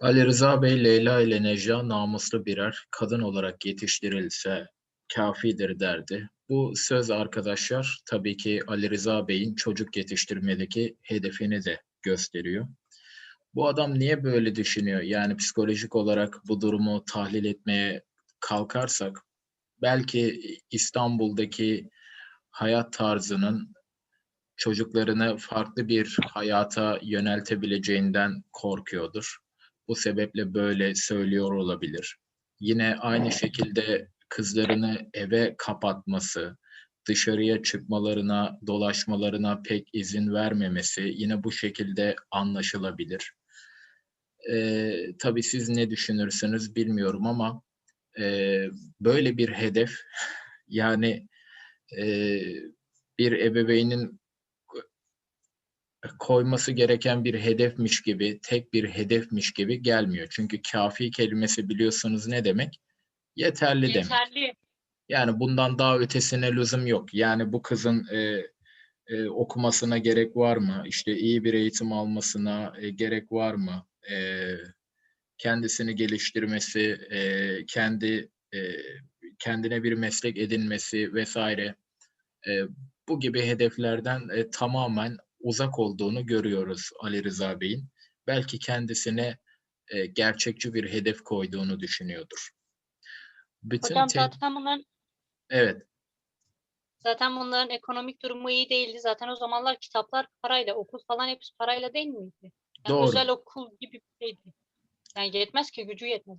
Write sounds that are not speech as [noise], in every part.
Ali Rıza Bey, Leyla ile Necla namuslu birer kadın olarak yetiştirilse kafidir derdi. Bu söz arkadaşlar tabii ki Ali Rıza Bey'in çocuk yetiştirmedeki hedefini de gösteriyor. Bu adam niye böyle düşünüyor? Yani psikolojik olarak bu durumu tahlil etmeye kalkarsak belki İstanbul'daki hayat tarzının çocuklarını farklı bir hayata yöneltebileceğinden korkuyordur. Bu sebeple böyle söylüyor olabilir. Yine aynı şekilde kızlarını eve kapatması, dışarıya çıkmalarına, dolaşmalarına pek izin vermemesi yine bu şekilde anlaşılabilir. Ee, tabii siz ne düşünürsünüz bilmiyorum ama e, böyle bir hedef [laughs] yani e, bir ebeveynin koyması gereken bir hedefmiş gibi, tek bir hedefmiş gibi gelmiyor. Çünkü kafi kelimesi biliyorsunuz ne demek? Yeterli, demek. Yeterli. Yani bundan daha ötesine lüzum yok. Yani bu kızın e, e, okumasına gerek var mı? İşte iyi bir eğitim almasına e, gerek var mı? E, kendisini geliştirmesi, e, kendi e, kendine bir meslek edinmesi vesaire. E, bu gibi hedeflerden e, tamamen uzak olduğunu görüyoruz Ali Rıza Bey'in. Belki kendisine e, gerçekçi bir hedef koyduğunu düşünüyordur. Bütün Hocam te- zaten bunların evet zaten bunların ekonomik durumu iyi değildi. Zaten o zamanlar kitaplar parayla, okul falan hepsi parayla değil miydi? Yani Doğru. özel okul gibi bir şeydi. Yani yetmez ki gücü yetmez.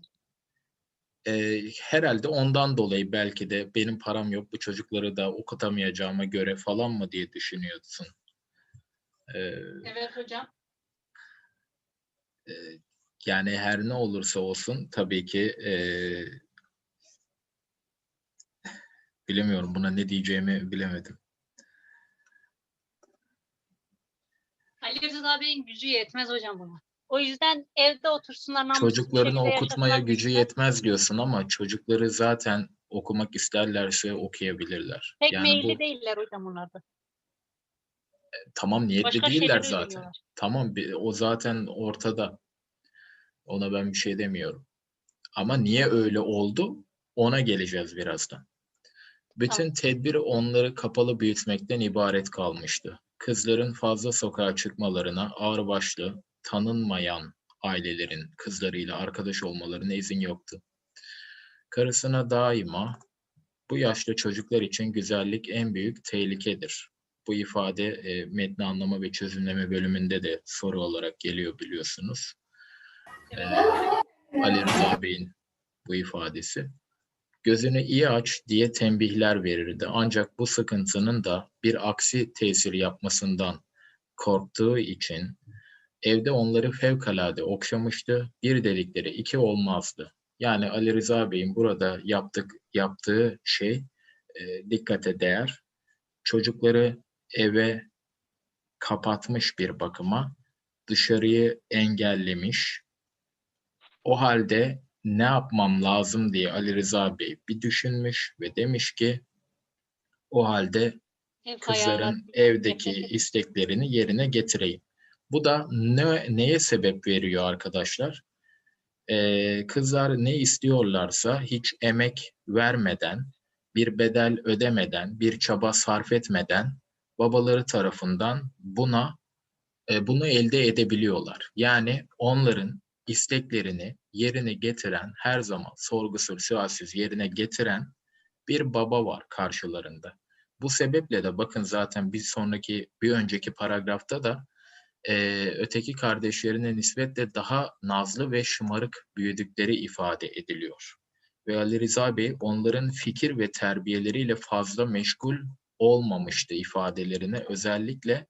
e, herhalde ondan dolayı belki de benim param yok bu çocukları da okutamayacağıma göre falan mı diye düşünüyorsun. Evet hocam. e, yani her ne olursa olsun tabii ki e, bilemiyorum buna ne diyeceğimi bilemedim. Ali Rıza Bey'in gücü yetmez hocam buna. O yüzden evde otursunlar Çocuklarını okutmaya gücü yetmez diyorsun ama çocukları zaten okumak isterlerse okuyabilirler. Pek Yani meyilli bu değiller hocam onlar da. Tamam niyetli Başka değiller zaten. yöneliyorlar. Tamam o zaten ortada. Ona ben bir şey demiyorum. Ama niye öyle oldu? Ona geleceğiz birazdan. Bütün tedbir onları kapalı büyütmekten ibaret kalmıştı. Kızların fazla sokağa çıkmalarına ağırbaşlı, tanınmayan ailelerin kızlarıyla arkadaş olmalarına izin yoktu. Karısına daima bu yaşta çocuklar için güzellik en büyük tehlikedir. Bu ifade e, metni anlama ve çözümleme bölümünde de soru olarak geliyor biliyorsunuz. E, Ali Rıza Bey'in bu ifadesi. Gözünü iyi aç diye tembihler verirdi. Ancak bu sıkıntının da bir aksi tesir yapmasından korktuğu için evde onları fevkalade okşamıştı. Bir dedikleri iki olmazdı. Yani Ali Rıza Bey'in burada yaptık, yaptığı şey e, dikkate değer. Çocukları eve kapatmış bir bakıma, dışarıyı engellemiş. O halde ne yapmam lazım diye Ali Rıza Bey bir düşünmüş ve demiş ki o halde Ev kızların evdeki isteklerini yerine getireyim. Bu da ne, neye sebep veriyor arkadaşlar? Ee, kızlar ne istiyorlarsa hiç emek vermeden, bir bedel ödemeden, bir çaba sarf etmeden babaları tarafından buna e, bunu elde edebiliyorlar. Yani onların isteklerini yerine getiren, her zaman sorgusuz, sualsiz yerine getiren bir baba var karşılarında. Bu sebeple de bakın zaten bir sonraki, bir önceki paragrafta da e, öteki kardeşlerine nispetle daha nazlı ve şımarık büyüdükleri ifade ediliyor. Ve Ali Rıza Bey onların fikir ve terbiyeleriyle fazla meşgul olmamıştı ifadelerine özellikle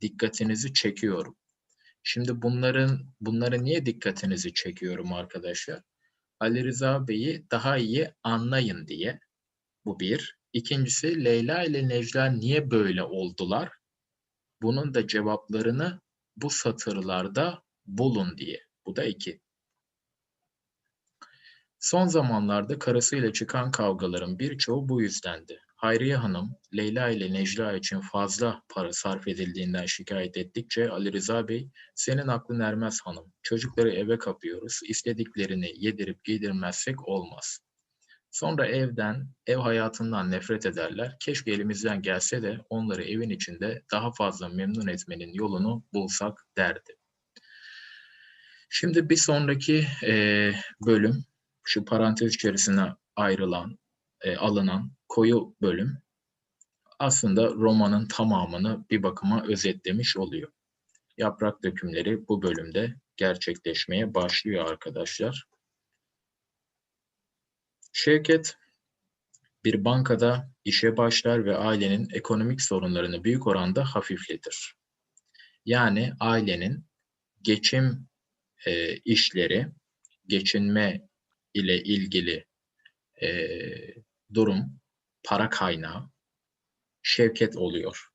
dikkatinizi çekiyorum. Şimdi bunların bunları niye dikkatinizi çekiyorum arkadaşlar? Ali Rıza Bey'i daha iyi anlayın diye. Bu bir. İkincisi Leyla ile Necla niye böyle oldular? Bunun da cevaplarını bu satırlarda bulun diye. Bu da iki. Son zamanlarda karısıyla çıkan kavgaların birçoğu bu yüzdendi. Hayriye Hanım, Leyla ile Necla için fazla para sarf edildiğinden şikayet ettikçe Ali Rıza Bey, senin aklın ermez hanım. Çocukları eve kapıyoruz, istediklerini yedirip giydirmezsek olmaz. Sonra evden, ev hayatından nefret ederler. Keşke elimizden gelse de onları evin içinde daha fazla memnun etmenin yolunu bulsak derdi. Şimdi bir sonraki eee, bölüm, şu parantez içerisine ayrılan, e, alınan koyu bölüm aslında romanın tamamını bir bakıma özetlemiş oluyor. Yaprak dökümleri bu bölümde gerçekleşmeye başlıyor arkadaşlar. Şevket bir bankada işe başlar ve ailenin ekonomik sorunlarını büyük oranda hafifletir. Yani ailenin geçim e, işleri, geçinme ile ilgili e, durum, para kaynağı Şevket oluyor.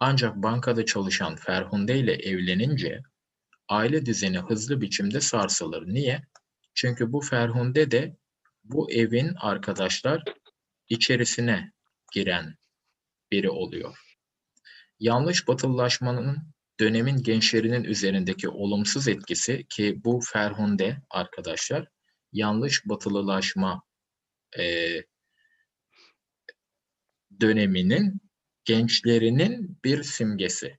Ancak bankada çalışan Ferhunde ile evlenince aile düzeni hızlı biçimde sarsılır. Niye? Çünkü bu Ferhunde de bu evin arkadaşlar içerisine giren biri oluyor. Yanlış batılılaşmanın dönemin gençlerinin üzerindeki olumsuz etkisi ki bu Ferhunde arkadaşlar yanlış batılılaşma e, döneminin gençlerinin bir simgesi.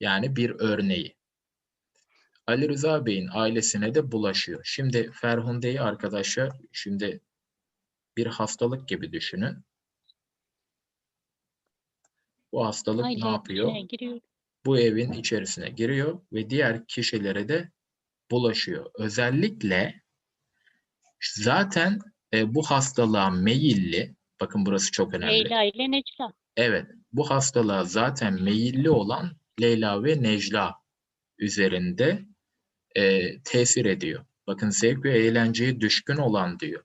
Yani bir örneği. Ali Rıza Bey'in ailesine de bulaşıyor. Şimdi Ferhunde'yi arkadaşlar şimdi bir hastalık gibi düşünün. Bu hastalık Aile ne yapıyor? Bu evin içerisine giriyor ve diğer kişilere de bulaşıyor. Özellikle zaten e, bu hastalığa meyilli, bakın burası çok önemli. Leyla ile Necla. Evet, bu hastalığa zaten meyilli olan Leyla ve Necla üzerinde e, tesir ediyor. Bakın zevk ve eğlenceye düşkün olan diyor.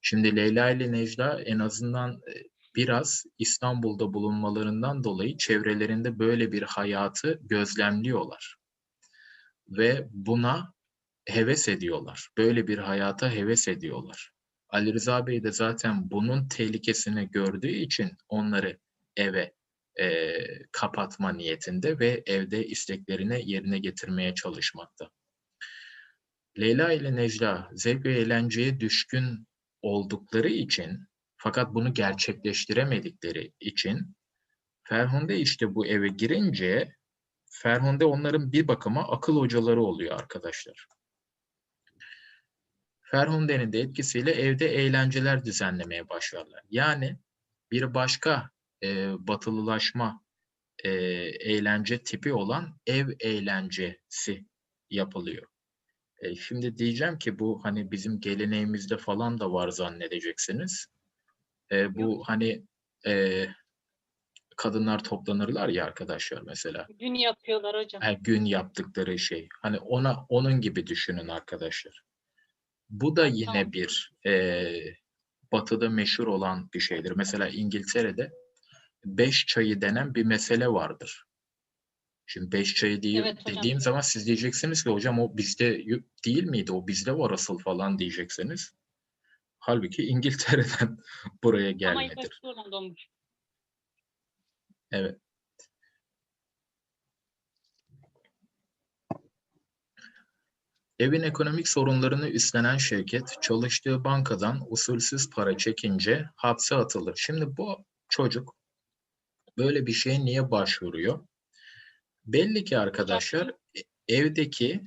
Şimdi Leyla ile Necla en azından e, biraz İstanbul'da bulunmalarından dolayı çevrelerinde böyle bir hayatı gözlemliyorlar. Ve buna heves ediyorlar. Böyle bir hayata heves ediyorlar. Ali Rıza Bey de zaten bunun tehlikesini gördüğü için onları eve e, kapatma niyetinde ve evde isteklerini yerine getirmeye çalışmakta. Leyla ile Necla zevk ve eğlenceye düşkün oldukları için fakat bunu gerçekleştiremedikleri için Ferhunde işte bu eve girince Ferhunde onların bir bakıma akıl hocaları oluyor arkadaşlar. Ferhunde'nin de etkisiyle evde eğlenceler düzenlemeye başlarlar. Yani bir başka e, batılılaşma e, eğlence tipi olan ev eğlencesi yapılıyor. E, şimdi diyeceğim ki bu hani bizim geleneğimizde falan da var zannedeceksiniz. E, bu hani e, kadınlar toplanırlar ya arkadaşlar mesela. Gün yapıyorlar hocam. Her gün yaptıkları şey. Hani ona onun gibi düşünün arkadaşlar. Bu da yine Tamam. bir e, batıda meşhur olan bir şeydir. Mesela İngiltere'de beş çayı denen bir mesele vardır. Şimdi beş çayı diye, Evet hocam. dediğim zaman siz diyeceksiniz ki hocam o bizde değil miydi? O bizde var asıl falan diyeceksiniz. Halbuki İngiltere'den [laughs] buraya Ama ilk gelmedir. doğmuş. Evet. Evin ekonomik sorunlarını üstlenen Şevket, çalıştığı bankadan usulsüz para çekince hapse atılır. Şimdi bu çocuk böyle bir şeye niye başvuruyor? Belli ki arkadaşlar e- evdeki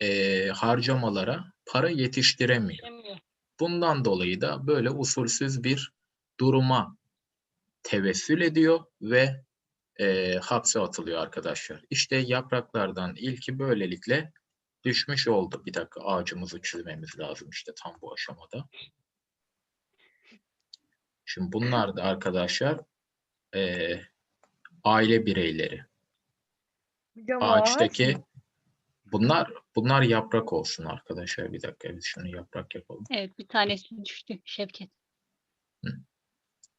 e, harcamalara para yetiştiremiyor. Bundan dolayı da böyle usulsüz bir duruma tevessül ediyor ve e, hapse atılıyor arkadaşlar. İşte yapraklardan ilki böylelikle düşmüş oldu. Bir dakika ağacımızı çizmemiz lazım işte tam bu aşamada. Şimdi bunlar da arkadaşlar e, aile bireyleri. Ağaç Ağaçtaki bunlar bunlar yaprak olsun arkadaşlar. Bir dakika biz şunu yaprak yapalım. Evet bir tanesi düştü Şevket.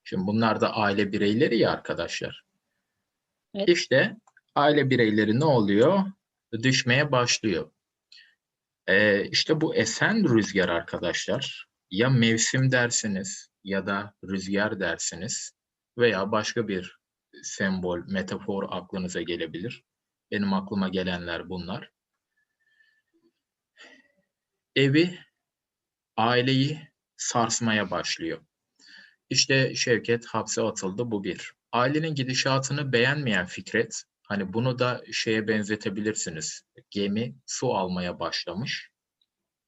Şimdi bunlar da aile bireyleri ya arkadaşlar. Evet. İşte aile bireyleri ne oluyor? Düşmeye başlıyor. Ee, işte bu esen rüzgar arkadaşlar ya mevsim dersiniz ya da rüzgar dersiniz. veya başka bir sembol, metafor aklınıza gelebilir. Benim aklıma gelenler bunlar. Evi, aileyi sarsmaya başlıyor. İşte Şevket hapse atıldı bu bir. Ailenin gidişatını beğenmeyen Fikret, hani bunu da şeye benzetebilirsiniz. Gemi su almaya başlamış.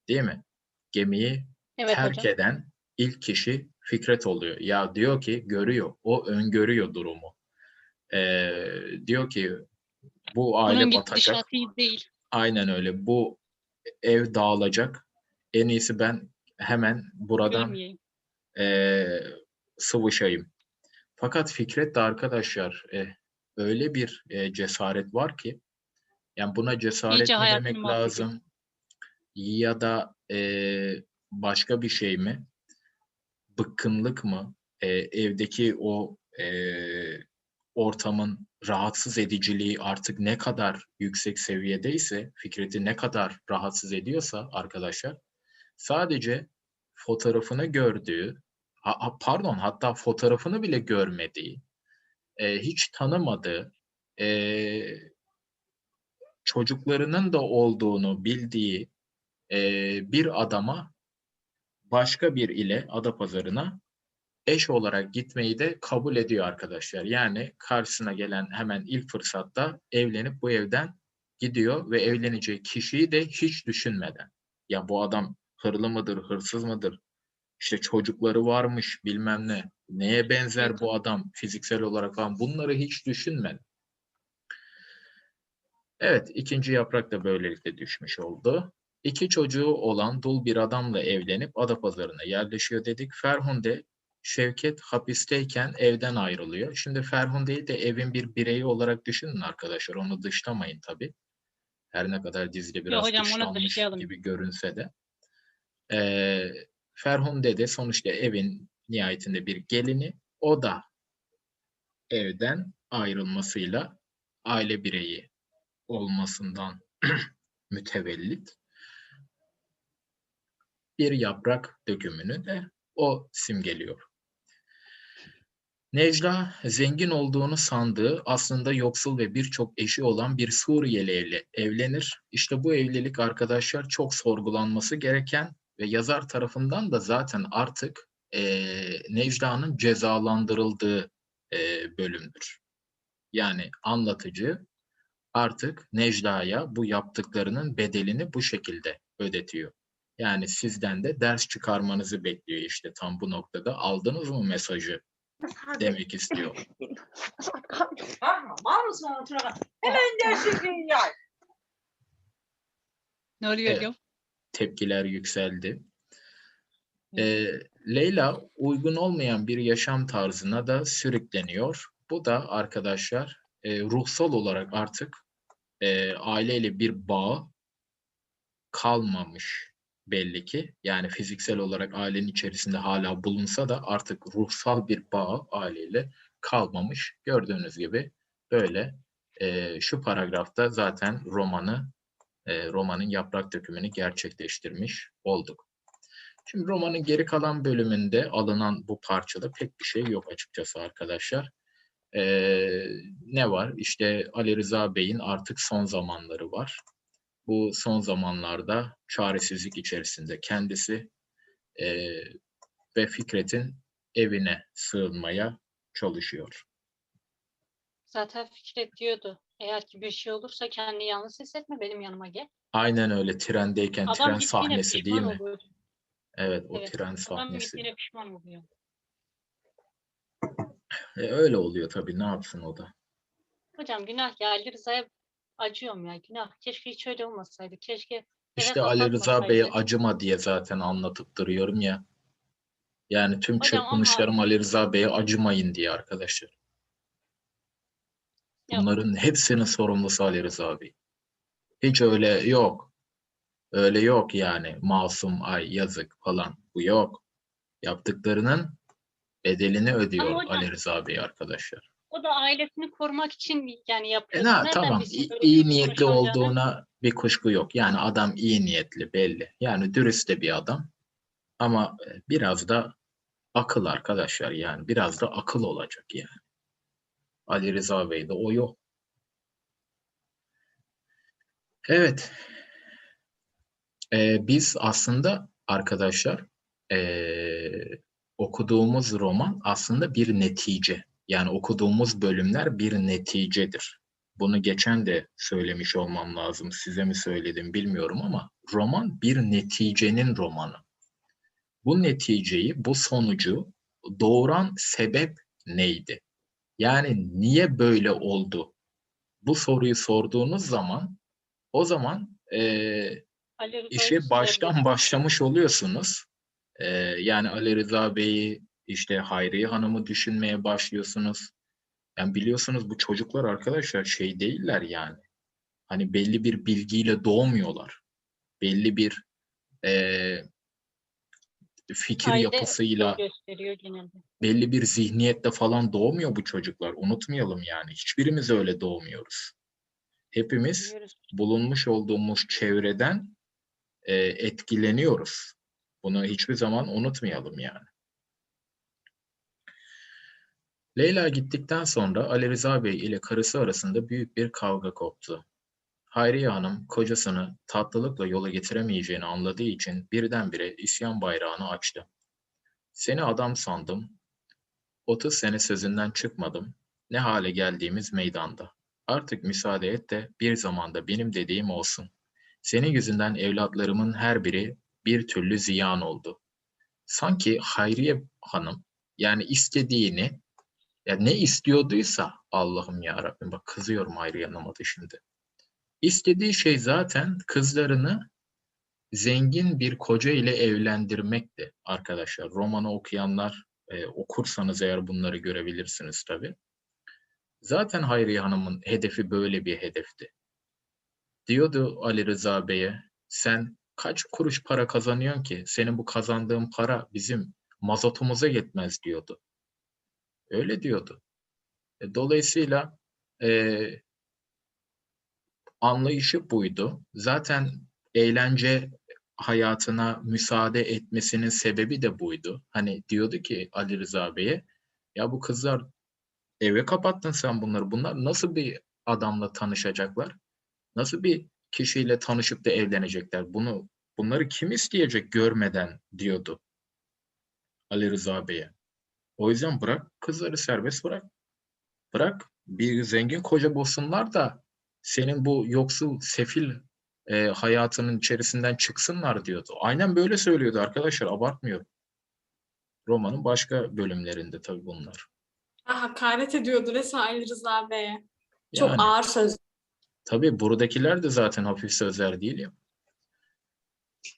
Değil mi? Gemiyi Evet terk hocam. eden ilk kişi Fikret oluyor. Ya diyor ki görüyor, o öngörüyor durumu. Ee, diyor ki bu aile Bunun batacak. değil. Aynen öyle. Bu ev dağılacak. En iyisi ben hemen buradan eee sıvışayım. Fakat Fikret de arkadaşlar eh, öyle bir eh, cesaret var ki yani buna cesaret İyice mi demek lazım ya da eh, başka bir şey mi? Bıkkınlık mı? Eh, evdeki o eh, ortamın rahatsız ediciliği artık ne kadar yüksek seviyedeyse, Fikret'i ne kadar rahatsız ediyorsa arkadaşlar, sadece fotoğrafını gördüğü, pardon hatta fotoğrafını bile görmediği, e, hiç tanımadığı, e, çocuklarının da olduğunu bildiği e, bir adama başka bir ile Adapazarı'na eş olarak gitmeyi de kabul ediyor arkadaşlar. Yani karşısına gelen hemen ilk fırsatta evlenip bu evden gidiyor ve evleneceği kişiyi de hiç düşünmeden. Ya bu adam hırlı mıdır, hırsız mıdır? İşte çocukları varmış bilmem ne. Neye benzer bu adam fiziksel olarak falan bunları hiç düşünmeden. Evet, ikinci yaprak da böylelikle düşmüş oldu. İki çocuğu olan dul bir adamla evlenip Adapazarı'na yerleşiyor dedik. Ferhunde Şevket hapisteyken evden ayrılıyor. Şimdi Ferhunde'yi de evin bir bireyi olarak düşünün arkadaşlar. Onu dışlamayın tabii. Her ne kadar dizide biraz hocam, dışlanmış gibi görünse de. Ee, Ferhunde de sonuçta evin nihayetinde bir gelini. O da evden ayrılmasıyla aile bireyi olmasından [clears throat] mütevellit bir yaprak dökümünü de o simgeliyor. Necla zengin olduğunu sandığı aslında yoksul ve birçok eşi olan bir Suriyeli ile evlenir. İşte bu evlilik arkadaşlar çok sorgulanması gereken ve yazar tarafından da zaten artık eee Necla'nın cezalandırıldığı eee, bölümdür. Yani anlatıcı artık Necla'ya bu yaptıklarının bedelini bu şekilde ödetiyor. Yani sizden de ders çıkarmanızı bekliyor işte tam bu noktada. Aldınız mı mesajı demek istiyor. Bakma, mal mısın oturan? Hemen dersin yay. Ne oluyor Evet. Tepkiler yükseldi. Ee, Leyla uygun olmayan bir yaşam tarzına da sürükleniyor. Bu da arkadaşlar e, ruhsal olarak artık e, aileyle bir bağ kalmamış belli ki. Yani fiziksel olarak ailenin içerisinde hala bulunsa da artık ruhsal bir bağ aileyle kalmamış. Gördüğünüz gibi böyle e, şu paragrafta zaten romanı e, romanın yaprak dökümünü gerçekleştirmiş olduk. Şimdi romanın geri kalan bölümünde alınan bu parçada pek bir şey yok açıkçası arkadaşlar. Ee, ne var? İşte Ali Rıza Bey'in artık son zamanları var. Bu son zamanlarda çaresizlik içerisinde kendisi ee, ve Fikret'in evine sığınmaya çalışıyor. Zaten Fikret diyordu. Eğer ki bir şey olursa kendini yalnız hissetme benim yanıma gel. Aynen öyle trendeyken Adam tren sahnesi değil mi? oluyor. Evet o Evet, tren Adam sahnesi. gittiğine pişman oluyor. E, öyle oluyor tabii ne yapsın o da. Hocam günah ya Ali Rıza'ya acıyorum ya günah. Keşke hiç öyle olmasaydı. Keşke İşte Ali Rıza Bey'e acıma diye zaten anlatıp duruyorum ya. Yani tüm Hocam ama- çırpınışlarım Ali Rıza Bey'e acımayın diye arkadaşlar. Ya- Bunların hepsinin sorumlusu Ali Rıza Bey. Hiç öyle yok. Öyle yok yani. Masum ay yazık falan. Bu yok. Yaptıklarının bedelini ödüyor hocam- Ali Rıza Bey arkadaşlar. O da ailesini korumak için yani E yapıyor. na, Nereden tamam bilsin iyi, böyle iyi bir niyetli konuşulacağını? olduğuna bir kuşku yok. Yani adam iyi niyetli belli. Yani dürüst de bir adam. Ama e, biraz da Akıl arkadaşlar yani biraz da akıl olacak yani. Ali Rıza Bey'de o yok. Evet. Ee, biz aslında arkadaşlar ee, okuduğumuz roman aslında bir netice. Yani okuduğumuz bölümler bir neticedir. Bunu geçen de söylemiş olmam lazım. Size mi söyledim bilmiyorum ama roman bir neticenin romanı. Bu neticeyi, bu sonucu doğuran sebep neydi? Yani niye böyle oldu? Bu soruyu sorduğunuz zaman o zaman eee Ali Rıza işe baştan başlamış oluyorsunuz. Ee, yani Ali Rıza Bey'i işte Hayriye Hanım'ı düşünmeye başlıyorsunuz. Yani biliyorsunuz bu çocuklar arkadaşlar şey değiller yani. Hani belli bir bilgiyle doğmuyorlar. Belli bir eee, fikir Aile yapısıyla, genelde. belli bir zihniyette falan doğmuyor bu çocuklar. Unutmayalım yani. Hiçbirimiz öyle doğmuyoruz. Hepimiz bulunmuş olduğumuz çevreden e, etkileniyoruz. Bunu hiçbir zaman unutmayalım yani. Leyla gittikten sonra Ali Rıza Bey ile karısı arasında büyük bir kavga koptu. Hayriye Hanım kocasını tatlılıkla yola getiremeyeceğini anladığı için birdenbire isyan bayrağını açtı. Seni adam sandım. 30 sene sözünden çıkmadım. Ne hale geldiğimiz meydanda. Artık müsaade et de bir zamanda benim dediğim olsun. Senin yüzünden evlatlarımın her biri bir türlü ziyan oldu. Sanki Hayriye Hanım yani istediğini ya ne istiyorduysa Allah'ım ya Rabbim bak kızıyorum Hayriye Hanım'a da şimdi. İstediği şey zaten kızlarını zengin bir koca ile evlendirmekti arkadaşlar. Romanı okuyanlar e, okursanız eğer bunları görebilirsiniz tabii. Zaten Hayriye Hanım'ın hedefi böyle bir hedefti. Diyordu Ali Rıza Bey'e sen kaç kuruş para kazanıyorsun ki? Senin bu kazandığın para bizim mazotumuza yetmez diyordu. Öyle diyordu. E, Dolayısıyla e, anlayışı buydu. Zaten eğlence hayatına müsaade etmesinin sebebi de buydu. Hani diyordu ki Ali Rıza Bey'e ya bu kızlar eve kapattın sen bunları. Bunlar nasıl bir adamla tanışacaklar? Nasıl bir kişiyle tanışıp da evlenecekler? Bunu bunları kim isteyecek görmeden diyordu Ali Rıza Bey'e. O yüzden bırak kızları serbest bırak. Bırak bir zengin koca bulsunlar da senin bu yoksul sefil e, hayatının içerisinden çıksınlar diyordu. Aynen böyle söylüyordu arkadaşlar abartmıyorum. Romanın başka bölümlerinde tabii bunlar. Ha, hakaret ediyordu resmen Ali Rıza Bey'e. Çok Yani. ağır söz. Tabii buradakiler de zaten hafif sözler değil ya.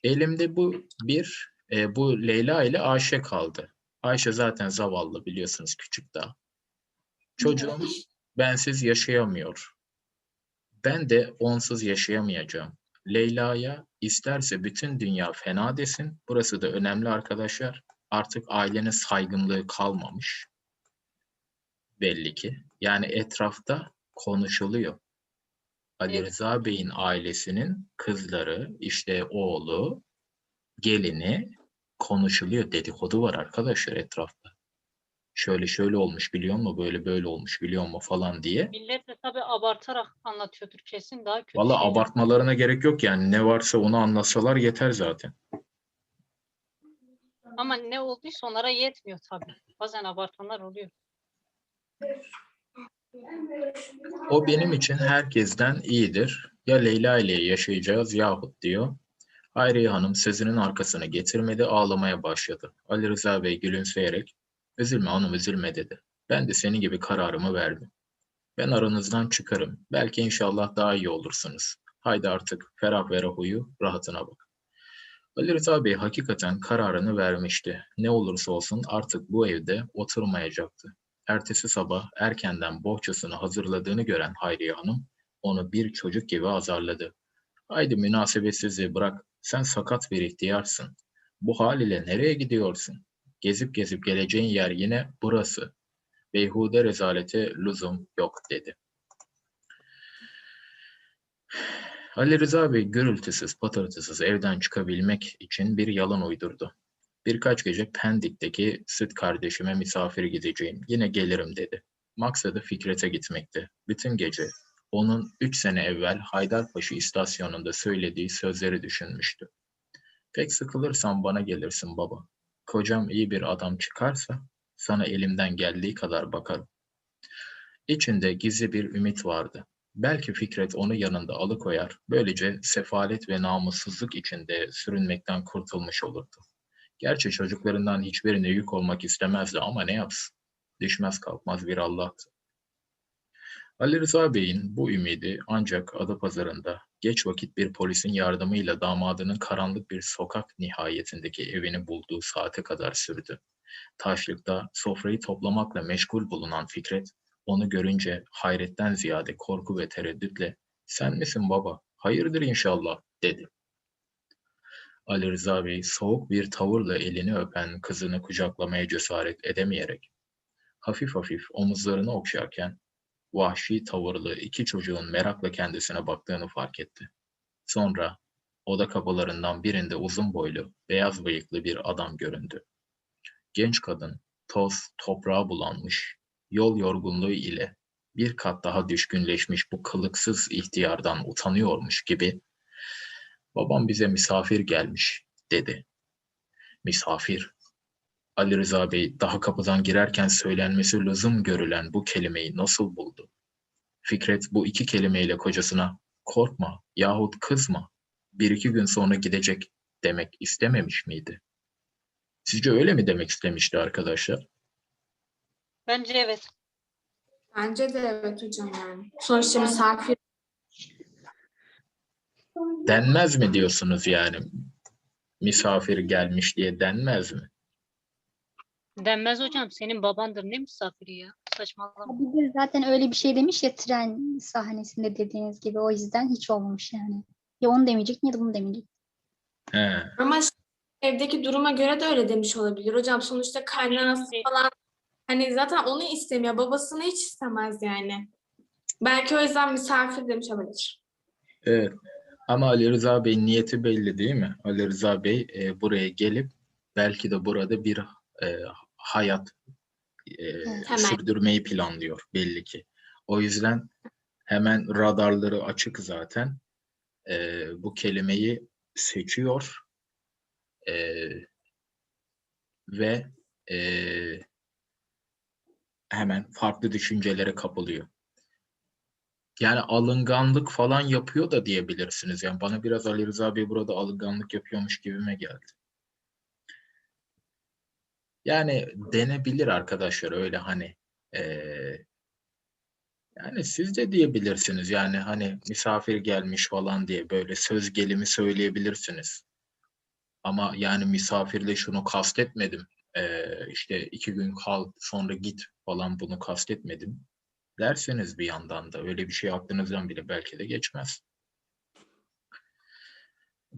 Elimde bu bir, e, bu Leyla ile Ayşe kaldı. Ayşe zaten zavallı biliyorsunuz küçük daha. Çocuğum bensiz yaşayamıyor. Ben de onsuz yaşayamayacağım. Leyla'ya isterse bütün dünya fena desin. Burası da önemli arkadaşlar. Artık ailenin saygınlığı kalmamış. Belli ki. Yani etrafta konuşuluyor. Ali Evet. Rıza Bey'in ailesinin kızları, işte oğlu, gelini konuşuluyor. Dedikodu var arkadaşlar etrafta. Şöyle şöyle olmuş biliyor musun? Böyle böyle olmuş biliyor musun falan diye. Millet de tabii abartarak anlatıyordur kesin daha kötü Valla abartmalarına gerek yok yani. Ne varsa onu anlatsalar yeter zaten. Ama ne olduysa onlara yetmiyor tabii. Bazen abartanlar oluyor. O benim için herkesten iyidir. Ya Leyla ile yaşayacağız yahut diyor. Hayriye Hanım sözünün arkasını getirmedi, ağlamaya başladı. Ali Rıza Bey gülümseyerek, üzülme hanım üzülme dedi. Ben de senin gibi kararımı verdim. Ben aranızdan çıkarım. Belki inşallah daha iyi olursunuz. Haydi artık ferah ferah uyu, rahatına bak. Ali Rıza Bey hakikaten kararını vermişti. Ne olursa olsun artık bu evde oturmayacaktı. Ertesi sabah erkenden bohçasını hazırladığını gören Hayriye Hanım onu bir çocuk gibi azarladı. Haydi münasebetsizliği bırak, sen sakat bir ihtiyarsın. Bu hal ile nereye gidiyorsun? Gezip gezip geleceğin yer yine burası. Beyhude rezalete lüzum yok dedi. [sighs] Ali Rıza Bey gürültüsüz, patırtısız evden çıkabilmek için bir yalan uydurdu. Birkaç gece Pendik'teki süt kardeşime misafir gideceğim. Yine gelirim dedi. Maksadı Fikret'e gitmekti. Bütün gece onun üç sene evvel Haydarpaşa istasyonunda söylediği sözleri düşünmüştü. Pek sıkılırsan bana gelirsin baba. Kocam iyi bir adam çıkarsa sana elimden geldiği kadar bakarım. İçinde gizli bir ümit vardı. Belki Fikret onu yanında alıkoyar, böylece sefalet ve namussuzluk içinde sürünmekten kurtulmuş olurdu. Gerçi çocuklarından hiçbirine yük olmak istemezdi ama ne yapsın? Düşmez kalkmaz bir Allah'tı. Ali Rıza Bey'in bu ümidi ancak Adapazarı'nda geç vakit bir polisin yardımıyla damadının karanlık bir sokak nihayetindeki evini bulduğu saate kadar sürdü. Taşlıkta sofrayı toplamakla meşgul bulunan Fikret, onu görünce hayretten ziyade korku ve tereddütle "Sen misin baba? Hayırdır inşallah." dedi. Ali Rıza Bey soğuk bir tavırla elini öpen kızını kucaklamaya cesaret edemeyerek hafif hafif omuzlarını okşarken vahşi tavırlı iki çocuğun merakla kendisine baktığını fark etti. Sonra oda kapılarından birinde uzun boylu, beyaz bıyıklı bir adam göründü. Genç kadın toz, toprağa bulanmış, yol yorgunluğu ile bir kat daha düşkünleşmiş bu kılıksız ihtiyardan utanıyormuş gibi babam bize misafir gelmiş dedi. Misafir. Ali Rıza Bey daha kapıdan girerken söylenmesi lüzum görülen bu kelimeyi nasıl buldu? Fikret bu iki kelimeyle kocasına korkma yahut kızma bir iki gün sonra gidecek demek istememiş miydi? Sizce öyle mi demek istemişti arkadaşlar? Bence evet. Bence de evet hocam yani. Sonuçta misafir. Denmez mi diyorsunuz yani? Misafir gelmiş diye denmez mi? Denmez hocam. Senin babandır ne misafiri ya? Saçmalama. Bir de zaten öyle bir şey demiş ya tren sahnesinde dediğiniz gibi o yüzden hiç olmamış yani. Ya onu demeyecek ya da bunu demeyecek. He. Ama evdeki duruma göre de öyle demiş olabilir. Hocam sonuçta kaynanası falan hani zaten onu istemiyor. Babasını hiç istemez yani. Belki o yüzden misafir demiş olabilir. Evet. Ama Ali Rıza Bey'in niyeti belli değil mi? Ali Rıza Bey e, buraya gelip belki de burada bir e, hayat e, sürdürmeyi planlıyor belli ki. O yüzden hemen radarları açık zaten. E, bu kelimeyi seçiyor e, ve e, hemen farklı düşüncelere kapılıyor. Yani alınganlık falan yapıyor da diyebilirsiniz. Yani bana biraz Ali Rıza Bey burada alınganlık yapıyormuş gibime geldi. Yani denebilir arkadaşlar öyle hani eee, yani siz de diyebilirsiniz yani hani misafir gelmiş falan diye böyle söz gelimi söyleyebilirsiniz. Ama yani misafirle şunu kastetmedim. Eee işte iki gün kal sonra git falan bunu kastetmedim derseniz bir yandan da öyle bir şey aklınızdan bile belki de geçmez.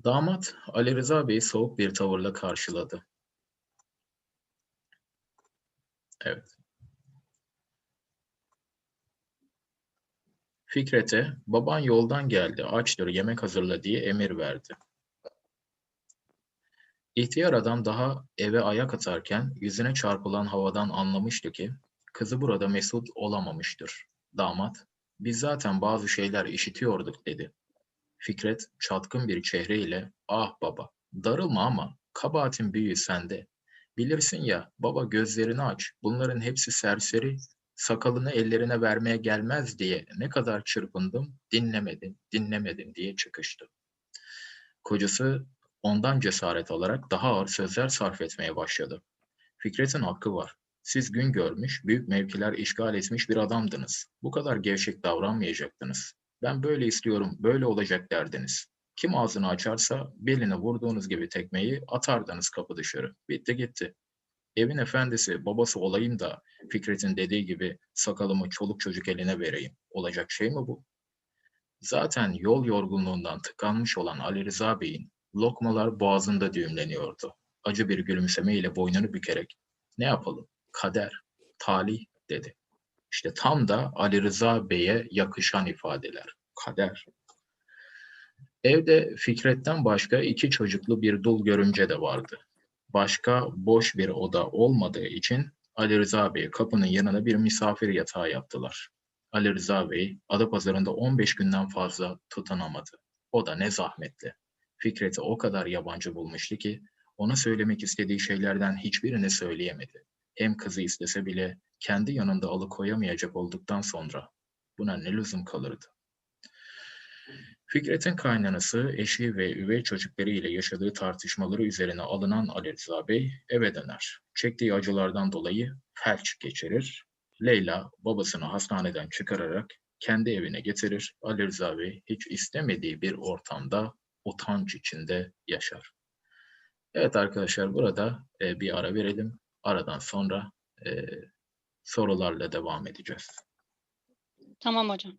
Damat Ali Rıza Bey'i soğuk bir tavırla karşıladı. Evet. Fikret'e baban yoldan geldi açtır yemek hazırla diye emir verdi. İhtiyar adam daha eve ayak atarken yüzüne çarpılan havadan anlamıştı ki kızı burada mesut olamamıştır. Damat, biz zaten bazı şeyler işitiyorduk dedi. Fikret çatkın bir çehreyle, ah baba, darılma ama kabahatin büyüğü sende. Bilirsin ya, baba gözlerini aç, bunların hepsi serseri, sakalını ellerine vermeye gelmez diye ne kadar çırpındım, dinlemedin, dinlemedin diye çıkıştı. Kocası ondan cesaret alarak daha ağır sözler sarf etmeye başladı. Fikret'in hakkı var. Siz gün görmüş, büyük mevkiler işgal etmiş bir adamdınız. Bu kadar gevşek davranmayacaktınız. Ben böyle istiyorum, böyle olacak derdiniz. Kim ağzını açarsa beline vurduğunuz gibi tekmeyi atardınız kapı dışarı. Bitti gitti. Evin efendisi, babası olayım da Fikret'in dediği gibi sakalımı çoluk çocuk eline vereyim. Olacak şey mi bu? Zaten yol yorgunluğundan tıkanmış olan Ali Rıza Bey'in lokmalar boğazında düğümleniyordu. Acı bir gülümsemeyle boynunu bükerek ne yapalım? Kader, talih dedi. İşte tam da Ali Rıza Bey'e yakışan ifadeler. Kader. Evde Fikret'ten başka iki çocuklu bir dul görümce de vardı. başka boş bir oda olmadığı için Ali Rıza Bey kapının yanına bir misafir yatağı yaptılar. Ali Rıza Bey Adapazarı'nda 15 günden fazla tutunamadı. O da ne zahmetli. Fikret'i o kadar yabancı bulmuştu ki ona söylemek istediği şeylerden hiçbirini söyleyemedi. Hem kızı istese bile kendi yanında alıkoyamayacak olduktan sonra buna ne lüzum kalırdı? Fikret'in kaynanası, eşi ve üvey çocukları ile yaşadığı tartışmaları üzerine alınan Ali Rıza Bey eve döner. Çektiği acılardan dolayı felç geçirir. Leyla babasını hastaneden çıkararak kendi evine getirir. Ali Rıza Bey hiç istemediği bir ortamda utanç içinde yaşar. Evet arkadaşlar burada e, bir ara verelim. Aradan sonra e, sorularla devam edeceğiz. Tamam hocam.